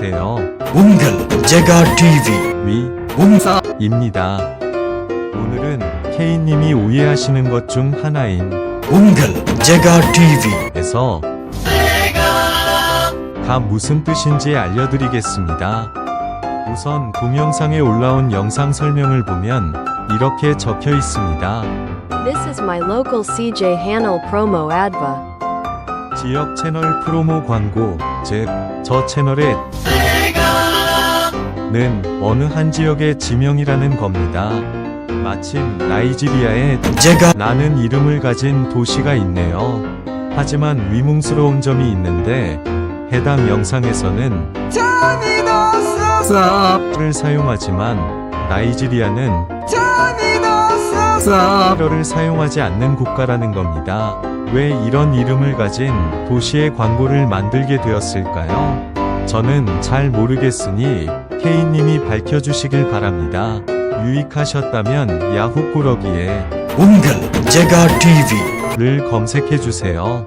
주세요. 문근 제가 TV 위 몸사입니다. 오늘은 케이님이 오해하시는 것 중 하나인 문근 제가 TV 에서 다 무슨 뜻인지 알려드리겠습니다. 우선 동영상에 올라온 영상 설명을 보면 이렇게 적혀 있습니다. This is my local CJ Hanel promo adva. 지역 채널 프로모 광고, 즉 저 채널의 는 어느 한 지역의 지명이라는 겁니다. 마침 나이지리아에 ஜெகா 나는 이름을 가진 도시가 있네요. 하지만 위뭉스러운 점이 있는데 해당 영상에서는 를 사용하지만 나이지리아는 를 사용하지 않는 국가라는 겁니다. 왜 이런 이름을 가진 도시의 광고를 만들게 되었을까요? 저는 잘 모르겠으니 케이님이 밝혀주시길 바랍니다. 유익하셨다면 야후 꾸러기에 온근 제가 TV를 검색해 주세요.